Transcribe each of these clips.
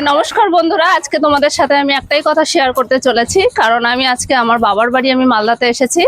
নমস্কার বন্ধুরা আজকে তোমাদের সাথে আমি একটাই কথা শেয়ার করতে চলেছি কারণ আমি আজকে আমার বাবার বাড়ি আমি মালদাতে এসেছি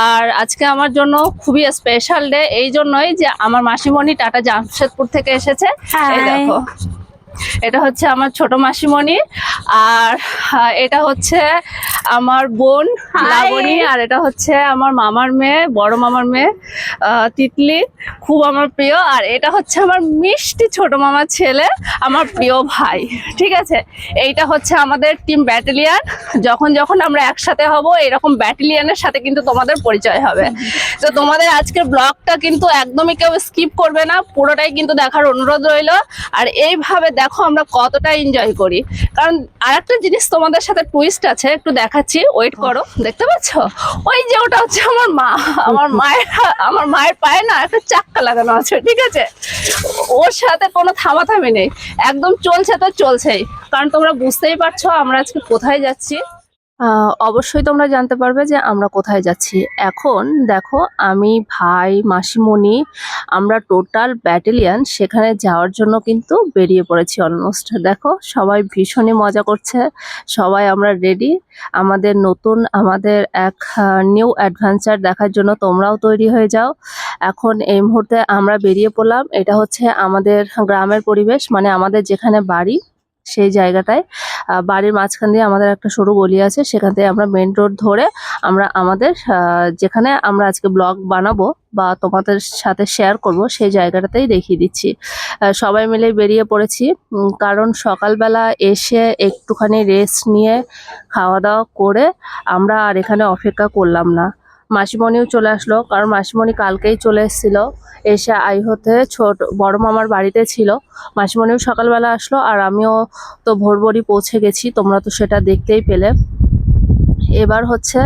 আর আজকে আমার জন্য খুবই স্পেশাল ডে এই জন্যই যে আমার মাসিমণি টাটা জামশেদপুর থেকে এসেছে. দেখো এটা হচ্ছে আমার ছোট মাসিমণি আর এটা হচ্ছে আমার বোন লাবণী আর এটা হচ্ছে আমার মামার মেয়ে বড় মামার মেয়ে তিতলি খুব আমার প্রিয়। আর এটা হচ্ছে আমার মিষ্টি ছোট মামার ছেলে আমার প্রিয় ভাই। ঠিক আছে? এইটা হচ্ছে আমাদের টিম ব্যাটালিয়ান যখন যখন আমরা একসাথে হব এরকম ব্যাটালিয়ানের সাথে কিন্তু তোমাদের পরিচয় হবে। তো তোমাদের আজকের ব্লগটা কিন্তু একদমই কেউ স্কিপ করবে না। পুরোটাই কিন্তু দেখার অনুরোধ রইল। আর এইভাবে দেখো আমরা কতটা এনজয় করি। কারণ আর একটা জিনিস তোমাদের সাথে টুইস্ট আছে একটু দেখাচ্ছি। ওয়েট করো দেখতে পাচ্ছ? ওই যে ওটা হচ্ছে আমার মা। আমার মায়ের আমার মায়ের পায়ে না একটা চাক্কা লাগানো আছে ঠিক আছে? ওর সাথে কোনো থামাথামি নেই। একদম চলছে তো চলছেই। কারণ তোমরা বুঝতেই পারছ আমরা আজকে কোথায় যাচ্ছি। অবশ্যই তোমরা জানতে পারবে যে আমরা কোথায় যাচ্ছি। এখন দেখো, আমি ভাই, মাসিমণি, আমরা টোটাল ব্যাটেলিয়ান সেখানে যাওয়ার জন্য কিন্তু বেরিয়ে পড়েছি অলমোস্ট দেখো, সবাই ভীষণই মজা করছে, সবাই আমরা রেডি আমাদের নতুন, আমাদের এক নিউ অ্যাডভেঞ্চার দেখার জন্য তোমরাও তৈরি হয়ে যাও। এখন এই মুহূর্তে আমরা বেরিয়ে পড়লাম, এটা হচ্ছে আমাদের গ্রামের পরিবেশ মানে আমাদের যেখানে বাড়ি, সেই জায়গাটায়। বাড়ির মাঝখান দিয়ে আমাদের একটা সরু গলি আছে, সেখান থেকে আমরা মেন রোড ধরে আমরা আমাদের যেখানে আমরা আজকে ব্লগ বানাবো বা তোমাদের সাথে শেয়ার করব, সেই জায়গাটাতেই দেখিয়ে দিচ্ছি। সবাই মিলে বেরিয়ে পড়েছি কারণ সকালবেলা এসে একটুখানি রেস্ট নিয়ে খাওয়া দাওয়া করে আমরা আর এখানে অপেক্ষা করলাম না। মাসিমণিও চলে আসলো, কারণ মাসিমণি কালকেই চলে এসেছিল। এসে আই হতে ছোট, বড় মামার বাড়িতে ছিল। মাসিমণিও সকালবেলা আসলো, আর আমিও তো ভোর ভোরই পৌঁছে গেছি, তোমরা তো সেটা দেখতেই পেলে। এবার হচ্ছে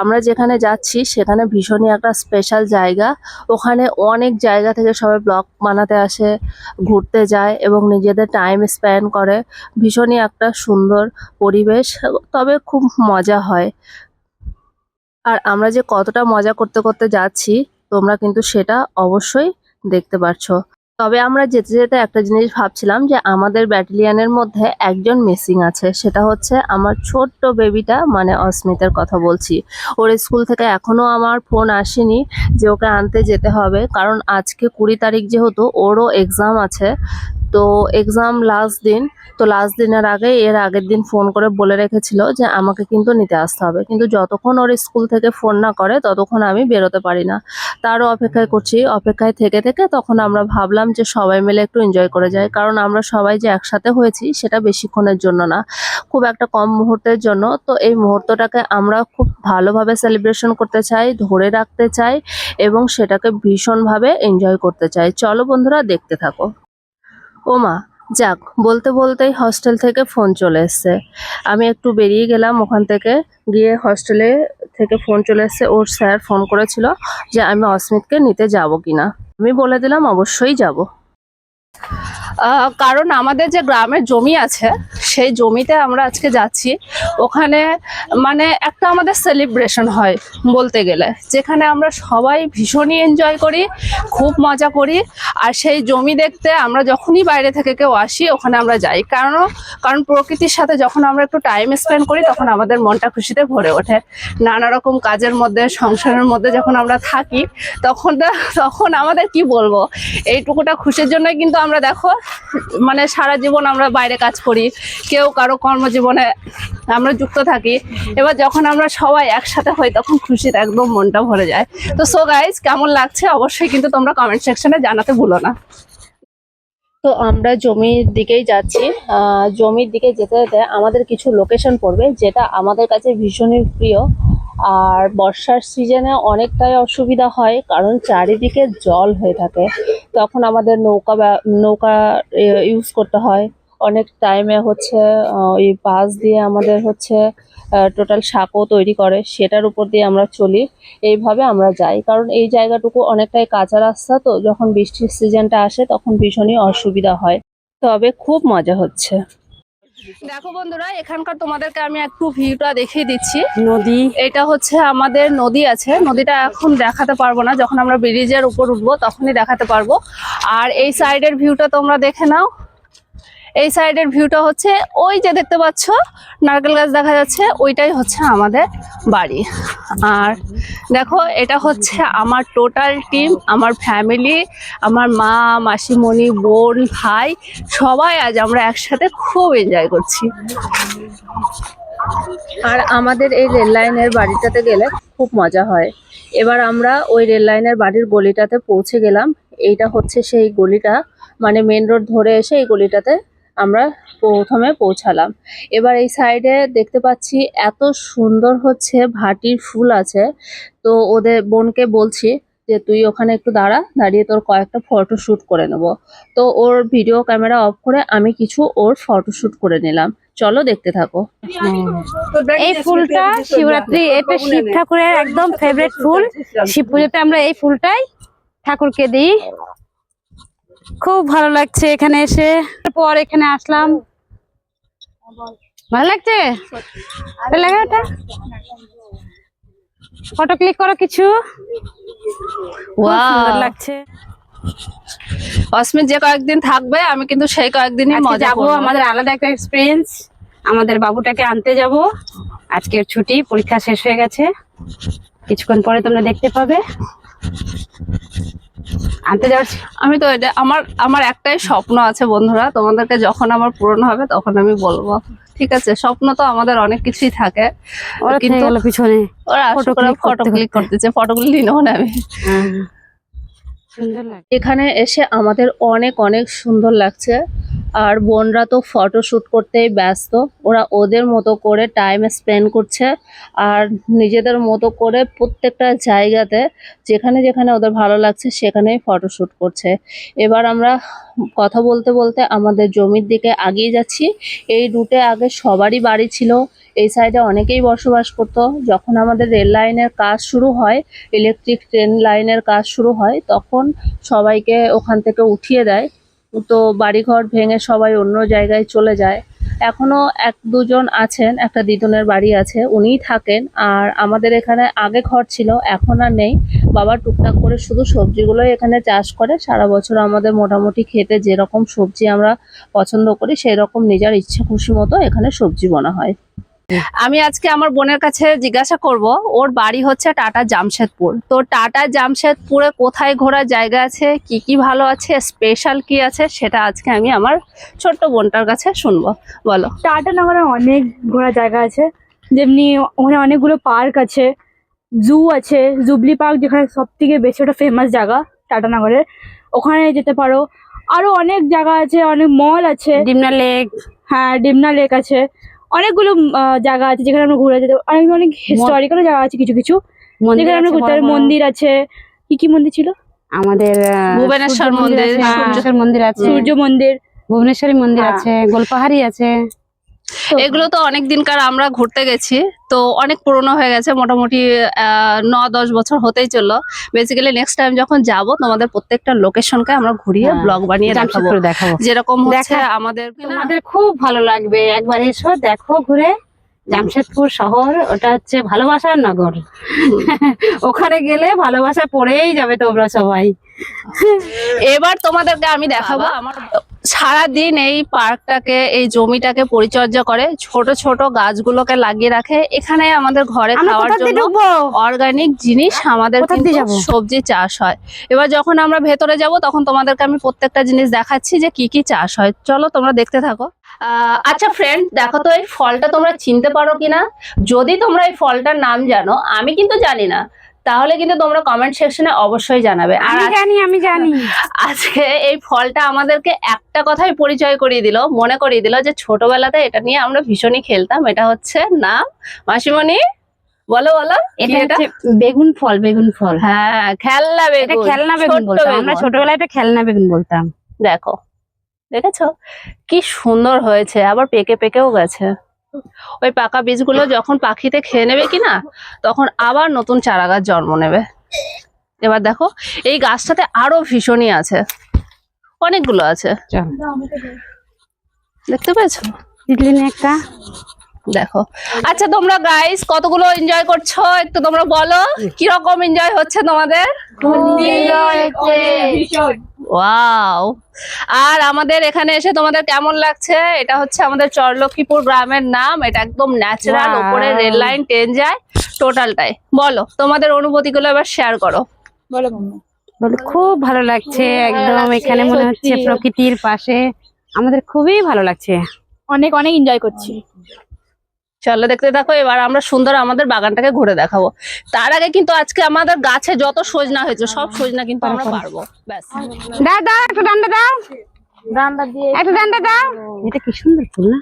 আমরা যেখানে যাচ্ছি, সেখানে ভীষণই একটা স্পেশাল জায়গা। ওখানে অনেক জায়গা থেকে সবাই ব্লগ বানাতে আসে, ঘুরতে যায় এবং নিজেদের টাইম স্পেন্ড করে। ভীষণই একটা সুন্দর পরিবেশ, তবে খুব মজা হয়। আর আমরা যে কতটা মজা করতে করতে যাচ্ছি, তোমরা কিন্তু সেটা অবশ্যই দেখতে পারছ। তবে আমরা যেতে যেতে একটা জিনিস ভাবছিলাম যে আমাদের ব্যাটালিয়ানের মধ্যে একজন মিসিং আছে, সেটা হচ্ছে আমার ছোট্ট বেবিটা মানে অস্মিতের কথা বলছি। ওর স্কুল থেকে এখনও আমার ফোন আসেনি যে ওকে আনতে যেতে হবে, কারণ আজকে কুড়ি তারিখ যেহেতু, ওরও এক্সাম আছে। তো এক্সাম লাস্ট দিন, তো লাস্ট দিনের আগে, এর আগের দিন ফোন করে বলে রেখেছিল যে আমাকে কিন্তু নিতে আসতে হবে। কিন্তু যতক্ষণ ওর স্কুল থেকে ফোন না করে, ততক্ষণ আমি বেরোতে পারি না। তারও অপেক্ষায় করছি, অপেক্ষায় থেকে থেকে তখন আমরা ভাবলাম যে সবাই মিলে একটু এনজয় করে যাই। কারণ আমরা সবাই যে একসাথে হয়েছি, সেটা বেশিক্ষণের জন্য না। খুব একটা কম মুহূর্তের জন্য। তো এই মুহূর্তটাকে আমরা খুব ভালোভাবে সেলিব্রেশন করতে চাই, ধরে রাখতে চাই এবং সেটাকে ভীষণভাবে এনজয় করতে চাই। চলো বন্ধুরা, দেখতে থাকো। ওমা যাক, বলতে বলতেই হস্টেল থেকে ফোন চলে এসছে। আমি একটু বেরিয়ে গেলাম ওখান থেকে, গিয়ে হস্টেলে থেকে ফোন চলে এসছে। ওর স্যার ফোন করেছিল যে আমি অস্মিতকে নিতে যাব কিনা। আমি বলে দিলাম, অবশ্যই যাব। কারণ আমাদের যে গ্রামের জমি আছে, সেই জমিতে আমরা আজকে যাচ্ছি। ওখানে মানে একটা আমাদের সেলিব্রেশন হয় বলতে গেলে। যেখানে আমরা সবাই ভীষণই এনজয় করি, খুব মজা করি। আর সেই জমি দেখতে আমরা যখনই বাইরে থেকে কেউ আসি, ওখানে আমরা যাই। কারণ কারণ প্রকৃতির সাথে যখন আমরা একটু টাইম স্পেন্ড করি, তখন আমাদের মনটা খুশিতে ভরে ওঠে। নানা রকম কাজের মধ্যে, সংসারের মধ্যে যখন আমরা থাকি, তখন তখন আমাদের কি বলব? এইটুকুটা খুশির জন্য কিন্তু আমরা দেখো মানে সারা জীবন আমরা বাইরে কাজ করি, কেউ কারও কর্মজীবনে আমরা যুক্ত থাকি। এবার যখন আমরা সবাই একসাথে হই, তখন খুশিতে একদম মনটা ভরে যায়। তো সো গাইজ কেমন লাগছে? অবশ্যই কিন্তু তোমরা কমেন্ট সেকশনে জানাতে ভুলো না। তো আমরা জমির দিকেই যাচ্ছি। জমির দিকে যেতে যেতে আমাদের কিছু লোকেশন পড়বে, যেটা আমাদের কাছে ভীষণই প্রিয়। আর বর্ষার সিজনে অনেকটাই অসুবিধা হয়, কারণ চারিদিকে জল হয়ে থাকে। তখন আমাদের নৌকা নৌকা ইউজ করতে হয়। অনেক টাইমে হচ্ছে ওই বাস দিয়ে আমাদের হচ্ছে টোটাল সাঁকো তৈরি করে, সেটার উপর দিয়ে আমরা চলি। এইভাবে আমরা যাই, কারণ এই জায়গাটুকু অনেকটাই কাঁচা রাস্তা তো, যখন বৃষ্টির সিজনটা আসে, তখন ভীষণই অসুবিধা হয়। তবে খুব মজা হচ্ছে। দেখো বন্ধুরা এখানকার তোমাদেরকে আমি একটু ভিউটা দেখিয়ে দিচ্ছি। নদী। এটা হচ্ছে আমাদের নদী আছে। নদীটা এখন দেখাতে পারব না। যখন আমরা ব্রিজের উপর উঠবো তখনই দেখাতে পারব। আর এই সাইডের ভিউটা তোমরা দেখে নাও। এই সাইডের ভিউটা হচ্ছে ওই যে দেখতে পাচ্ছ, নারকেল গাছ দেখা যাচ্ছে, ওইটাই হচ্ছে আমাদের বাড়ি। আর দেখো, এটা হচ্ছে আমার টোটাল টিম আমার ফ্যামিলি আমার মা, মাসিমণি, বোন, ভাই, সবাই আজ আমরা একসাথে খুব এনজয় করছি। আর আমাদের এই রেল লাইনের বাড়িটাতে গেলে খুব মজা হয়। এবার আমরা ওই রেল লাইনের বাড়ির গলিটাতে পৌঁছে গেলাম। এইটা হচ্ছে সেই গলিটা মানে মেন রোড ধরে এসে এই গলিটাতে আমরা প্রথমে পৌঁছালাম। এবার এই সাইডে দেখতে পাচ্ছি এত সুন্দর হচ্ছে ভাটির ফুল আছে। তো ওদের বোনকে বলছি যে, তুই ওখানে একটু দাঁড়া, দাঁড়িয়ে তোর কয়েকটা ফটো শ্যুট করে নেব। তো ওর ভিডিও ক্যামেরা অফ করে আমি কিছু ওর ফটো শ্যুট করে নিলাম। চলো দেখতে থাকো। এই ফুলটা শিবরাত্রি এটা শিব ঠাকুরের একদম ফেভারিট ফুল। শিব পুজোতে আমরা এই ফুলটাই ঠাকুরকে দিই। খুব ভালো লাগছে এখানে এসে। পর এখানে আসলাম। ভালো লাগছে? লাগে ফটো ক্লিক করো কিছু। লাগছে। অস্মিত যে কয়েকদিন থাকবে আমি কিন্তু সেই কয়েকদিনই মজা যাব আমাদের আলাদা একটা এক্সপিরিয়েন্স আমাদের বাবুটাকে আনতে যাব। আজকের ছুটি পরীক্ষা শেষ হয়ে গেছে। কিছুক্ষণ পরে তোমরা দেখতে পাবে। আনতে যাচ্ছি আমি তো এটা আমার আমার একটাই স্বপ্ন আছে বন্ধুরা তোমাদেরকে যখন আমার পূরণ হবে তখন আমি বলব। ঠিক আছে স্বপ্ন তো আমাদের অনেক কিছুই থাকে কিন্তু পিছনে। ওরা ফটো ক্লিক করতেছে নেব না আমি। এখানে এসে আমাদের অনেক অনেক সুন্দর লাগছে। আর বোনরা তো ফটো শুট করতেই ব্যস্ত। ওরা ওদের মতো করে টাইম স্পেন্ড করছে আর নিজেদের মতো করে প্রত্যেকটা জায়গাতে, যেখানে যেখানে ওদের ভালো লাগছে সেখানেই ফটো শুট করছে। এবার আমরা কথা বলতে বলতে আমাদের জমির দিকে আগিয়ে যাচ্ছি। এই রুটে আগে সবারই বাড়ি ছিল। এই সাইডে অনেকেই বসবাস করতো। যখন আমাদের রেল লাইনের কাজ শুরু হয় ইলেকট্রিক ট্রেন লাইনের কাজ শুরু হয়, তখন সবাইকে ওখান থেকে উঠিয়ে দেয়। তো বাড়িঘর ভেঙে সবাই অন্য জায়গায় চলে যায়। এখনও এক দুজন আছেন, একটা দিদুনের বাড়ি আছে, উনিই থাকেন। আর আমাদের এখানে আগে ঘর ছিল, এখন আর নেই। বাবা টুকটাক করে শুধু সবজিগুলোই এখানে চাষ করে। সারা বছর আমাদের মোটামুটি খেতে যেরকম সবজি আমরা পছন্দ করি সেই রকম নিজের ইচ্ছে খুশি মতো এখানে সবজি বোনা হয়। আমি আজকে আমার বোনের কাছে জিজ্ঞাসা করব ওর বাড়ি হচ্ছে টাটা জামশেদপুর। তো টাটা জামশেদপুরে কোথায় ঘোরার জায়গা আছে কি কি ভালো আছে স্পেশাল কি আছে সেটা আজকে আমি আমার ছোট্ট বোনটার কাছে শুনব। বলো। টাটা নগরে অনেক ঘোরার জায়গা আছে যেমনি ওখানে অনেকগুলো পার্ক আছে জু আছে জুবলি পার্ক যেখানে সব থেকে বেশি ওটা ফেমাস জায়গা টাটানগরের ওখানে যেতে পারো। আরও অনেক জায়গা আছে অনেক মল আছে। ডিমনা লেক হ্যাঁ ডিমনা লেক আছে। অনেকগুলো জায়গা আছে যেখানে আমরা ঘুরে যেতে অনেক অনেক হিস্টোরিক্যাল জায়গা আছে কিছু কিছু। মন্দির যেখানে আমরা ঘুরতে। মন্দির আছে। কি কি মন্দির ছিল? আমাদের ভুবনেশ্বর মন্দির, সূর্য- মন্দির আছে। সূর্য মন্দির। ভুবনেশ্বরী মন্দির হ্যাঁ। আছে গোলপাহাড়ি আছে। এগুলো তো অনেক দিনকার আমরা ঘুরতে গেছি তো অনেক পুরনো হয়ে গেছে মোটামুটি ন দশ বছর হতেই চলল। বেসিক্যালি নেক্সট টাইম যখন যাব তোমাদের প্রত্যেকটা লোকেশনকে আমরা ঘুরিয়ে হ্যাঁ, ব্লগ বানিয়ে দেখাবো। দেখাবো। যেরকম হচ্ছে আমাদের তোমাদের খুব ভালো লাগবে। একবার এসো দেখো ঘুরে। জামশেদপুর শহর ওটা হচ্ছে ভালোবাসার নগর। ওখানে গেলে ভালোবাসা পড়েই যাবে তোমরা সবাই। এবার তোমাদেরকে আমি দেখাবো। আমার সারাদিন এই পার্কটাকে এই জমিটাকে পরিচর্যা করে ছোট ছোট গাছগুলোকে লাগিয়ে রাখে। এখানে আমাদের ঘরে খাওয়ার জন্য অর্গানিক জিনিস আমাদের? সবজি চাষ হয়। এবার যখন আমরা ভেতরে যাব তখন তোমাদেরকে আমি প্রত্যেকটা জিনিস দেখাচ্ছি যে কি কি চাষ হয়। চলো তোমরা দেখতে থাকো। আহ, আচ্ছা ফ্রেন্ড দেখো তো এই ফলটা তোমরা চিনতে পারো কিনা? যদি তোমরা এই ফলটার নাম জানো আমি কিন্তু জানি না। তাহলে কিন্তু তোমরা কমেন্ট সেকশনে অবশ্যই জানাবে। আর আমি জানি আমি জানি। আজকে এই ফলটা আমাদেরকে একটা কথাই পরিচয় করিয়ে দিল মনে করিয়ে দিল যে ছোটবেলাতে এটা নিয়ে আমরা ভীষণই খেলতাম। এটা হচ্ছে নাম মাসিমণি বলো বলো এটা বেগুন ফল বেগুন ফল। হ্যাঁ খেলনা এটা বেগুন খেলনা বেগুন বলতাম। আমরা ছোটবেলায় এটা খেলনা বেগুন বলতাম। দেখো দেখেছ? কি সুন্দর হয়েছে আবার পেকে পেকেও গেছে। ওই পাকা বীজগুলো যখন পাখিতে খেয়ে নেবে কিনা তখন আবার নতুন চারা গাছ জন্ম নেবে। এবার দেখো এই গাছটাতে আরও ভীষণই আছে। অনেকগুলো আছে। দেখতে পেয়েছ? দেখো। আচ্ছা তোমরা গাইস কতগুলো এনজয় করছ? একটু তোমরা বলো কীরকম এনজয় হচ্ছে তোমাদের? ও ওয়াও আর আমাদের এখানে এসে তোমাদের কেমন লাগছে? এটা হচ্ছে আমাদের চরলক্ষ্মীপুর গ্রামের নাম। এটা একদম ন্যাচারাল. ওপরে রেল লাইন ট্রেন যায় টোটালটাই বলো তোমাদের অনুভূতিগুলো এবার শেয়ার করো। বলো খুব ভালো লাগছে একদম এখানে মনে হচ্ছে প্রকৃতির পাশে। আমাদের খুবই ভালো লাগছে। অনেক অনেক এনজয় করছি। চলো দেখতে দেখো এবার আমরা সুন্দর আমাদের বাগানটাকে ঘুরে দেখাবো। তার আগে কিন্তু আজকে আমাদের গাছে যত সজনা হয়েছে সব সজনা কিন্তু আমরা পারব। ব্যাস। দাও দাও একটা ডান্ডা দাও। ডান্ডা দিয়ে একটা ডান্ডা দাও। এটা কি সুন্দর ফুল না?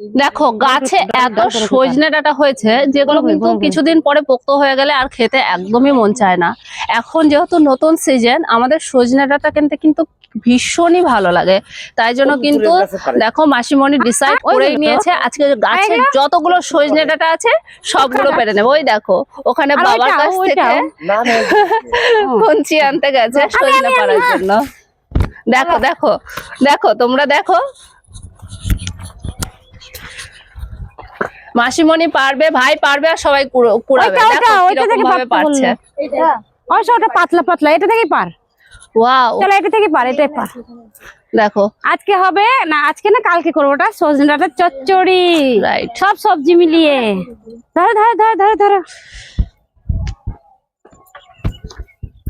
দেখো গাছে এত সজনে ডাটা হয়েছে যেগুলো কিন্তু কিছুদিন পরে পোক্ত হয়ে গেলে আর খেতে একদমই মন চায় না। এখন যেহেতু নতুন সিজন আমাদের সজনে ডাটা কিনতে কিন্তু ভীষণই ভালো লাগে। তাই জন্য কিন্তু দেখো মাসিমণি ডিসাইড ওই করেই নিয়েছে আজকে গাছে যতগুলো সজনে ডাটা আছে সবগুলো পেরে নেব। ওই দেখো ওখানে বাবার কাছ থেকে। কঞ্চি আনতে গেছে সজনে পাড়ার জন্য। দেখো দেখো দেখো তোমরা দেখো মাসিমণি পারবে ভাই পারবে আর সবাই কুড়ো- কুড়াবে। থেকে পারছে। ওই সব ওটা পাতলা পাতলা এটা থেকেই পার। ওয়াও। চলো এটা থেকে পার এটাই পার। দেখো। আজকে হবে না আজকে না কালকে করব ওটা সজনে ডাঁটা চচ্চড়ি। রাইট সব সবজি মিলিয়ে। ধরো ধরো ধরো ধরো ধরো।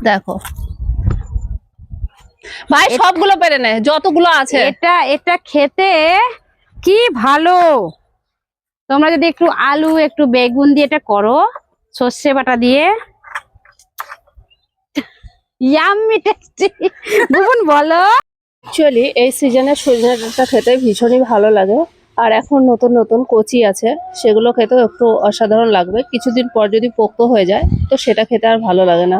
দেখো। ভাই সবগুলো পেরে নে যতগুলো আছে। এটা এটা খেতে কি ভালো। তোমরা যদি একটু আলু, একটু বেগুন দিয়ে এটা করো, সর্ষে বাটা দিয়ে। বলো। অ্যাকচুয়ালি এই সিজনে সজনে ডাঁটা খেতে ভীষণই ভালো লাগে। আর এখন নতুন নতুন কচি আছে সেগুলো খেতেও একটু অসাধারণ লাগবে। কিছুদিন পর যদি পোক্ত হয়ে যায় তো সেটা খেতে আর ভালো লাগে না।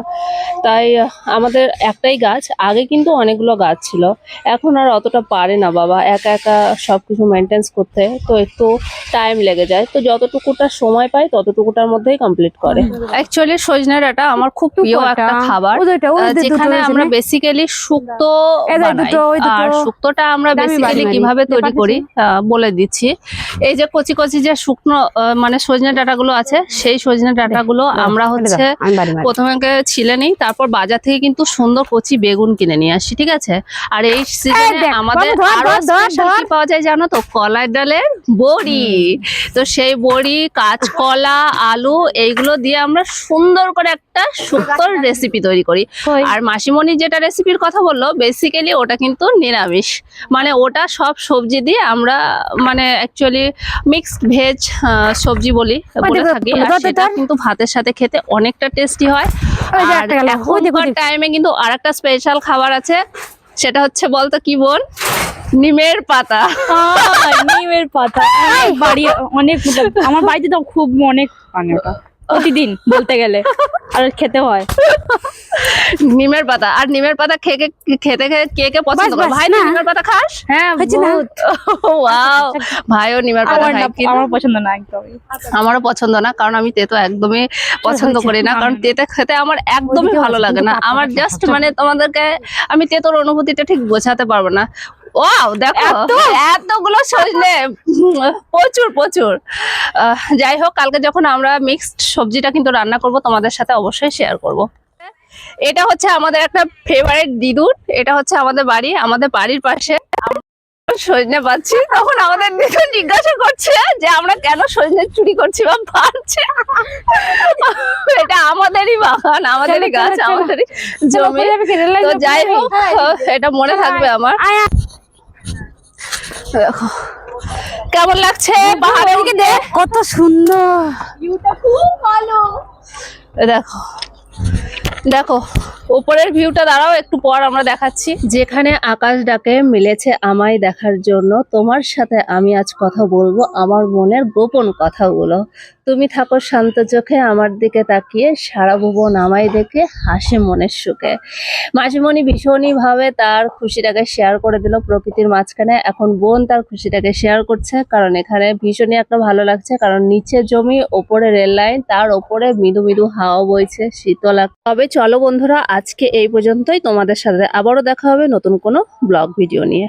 তাই আমাদের একটাই গাছ আগে কিন্তু অনেকগুলো গাছ ছিল। এখন আর অতটা পারে না বাবা একা একা সব কিছু মেনটেন্স করতে তো একটু টাইম লেগে যায়। তো যতটুকুটা সময় পাই ততটুকুটার মধ্যেই কমপ্লিট করে। অ্যাকচুয়ালি সজনে ডাঁটা আমার খুব প্রিয় একটা। খাবার। যেখানে আমরা? বেসিক্যালি শুক্তো বানাই। আর শুক্তোটা আমরা বেসিক্যালি কীভাবে তৈরি করি আহ, বলে দিচ্ছি। এই যে কচি কচি যে শুকনো মানে সজনে ডাঁটাগুলো আছে সেই সজনে ডাঁটাগুলো আমরা হচ্ছে। প্রথমে ছিলে নিই তারপর বাজার থেকে কিন্তু সুন্দর কচি বেগুন কিনে নিয়ে আসি ঠিক আছে? আর এই সিজনে আমাদের। পাওয়া যায় জানো তো কলাই ডালের বড়ি। তো সেই বড়ি কাঁচকলা আলু এইগুলো দিয়ে আমরা সুন্দর করে একটা শুক্তোর রেসিপি তৈরি করি। আর মাসিমণি যেটা রেসিপির কথা বলল বেসিক্যালি ওটা কিন্তু নিরামিষ। মানে ওটা সব সবজি দিয়ে আমরা মানে অ্যাকচুয়ালি মিক্সড ভেজ সবজি বলি বলে থাকি। আর সেটা কিন্তু ভাতের সাথে খেতে অনেকটা টেস্টি হয়। টাইমে কিন্তু আর একটা এখনকার টাইমে কিন্তু স্পেশাল খাবার আছে সেটা হচ্ছে বলতো কি বোন নিমের পাতা। নিমের পাতা। বাড়ি অনেক আমার বাড়িতে তো খুব অনেক ওটা। প্রতিদিন বলতে গেলে। আর খেতে হয়। নিমের পাতা। আর নিমের পাতা খেয়ে খেয়ে- খেতে খেতে কে কে পছন্দ করে? ভাই না। নিমের পাতা খাস? হ্যাঁ বহুত। ওয়াও। ভাইও নিমের পাতা খায় কিন্তু আমার পছন্দ না একদম আমারও পছন্দ না কারণ আমি তেতো একদমই পছন্দ করি না। কারণ তেতে খেতে আমার একদমই ভালো লাগে না। আমার জাস্ট মানে তোমাদেরকে আমি তেতোর অনুভূতিটা ঠিক বোঝাতে পারব না। ওয়াও দেখো এতগুলো সজনে প্রচুর প্রচুর। যাই হোক কালকে যখন আমরা মিক্সড সবজিটা কিন্তু রান্না করব তোমাদের সাথে অবশ্যই শেয়ার করব। এটা হচ্ছে আমাদের একটা ফেভারিট দিদুর এটা হচ্ছে আমাদের বাড়ি আমাদের বাড়ির পাশে সজনে পাচ্ছি তখন আমাদের দিদুন জিজ্ঞাসা করছে যে আমরা কেন সজনে চুরি করছি বা এটা আমাদেরই বাগান আমাদেরই গাছ। আমাদেরই জমি। তো যাই হোক এটা মনে থাকবে আমার। কেমন লাগছে? পাহাড়ে দেখ কত সুন্দর। এ দেখো দেখো উপরের ভিউটা দাঁড়াও, একটু পর আমরা দেখাচ্ছি। যেখানে আকাশ ডাকে মিলেছে আমায় দেখার জন্য, তোমার সাথে আমি আজ কথা বলব, আমার মনের গোপন কথাগুলো। তুমি থাকো শান্ত চোখে, আমার দিকে তাকিয়ে, সারা ভুবন আমায় দেখে, হাসে মনের সুখে। মাসিমণি ভীষণই ভাবে তার খুশিটাকে শেয়ার করে দিল প্রকৃতির মাঝখানে। এখন বোন তার খুশিটাকে শেয়ার করছে, কারণ এখানে ভীষণই একটা ভালো লাগছে, কারণ নিচে জমি, ওপরে রেল লাইন, তার ওপরে মৃদু মৃদু হাওয়া বইছে, শীতল তবে চলো বন্ধুরা আজকে এই পর্যন্তই। তোমাদের সাথে আবারও দেখা হবে নতুন কোনো ব্লগ ভিডিও নিয়ে।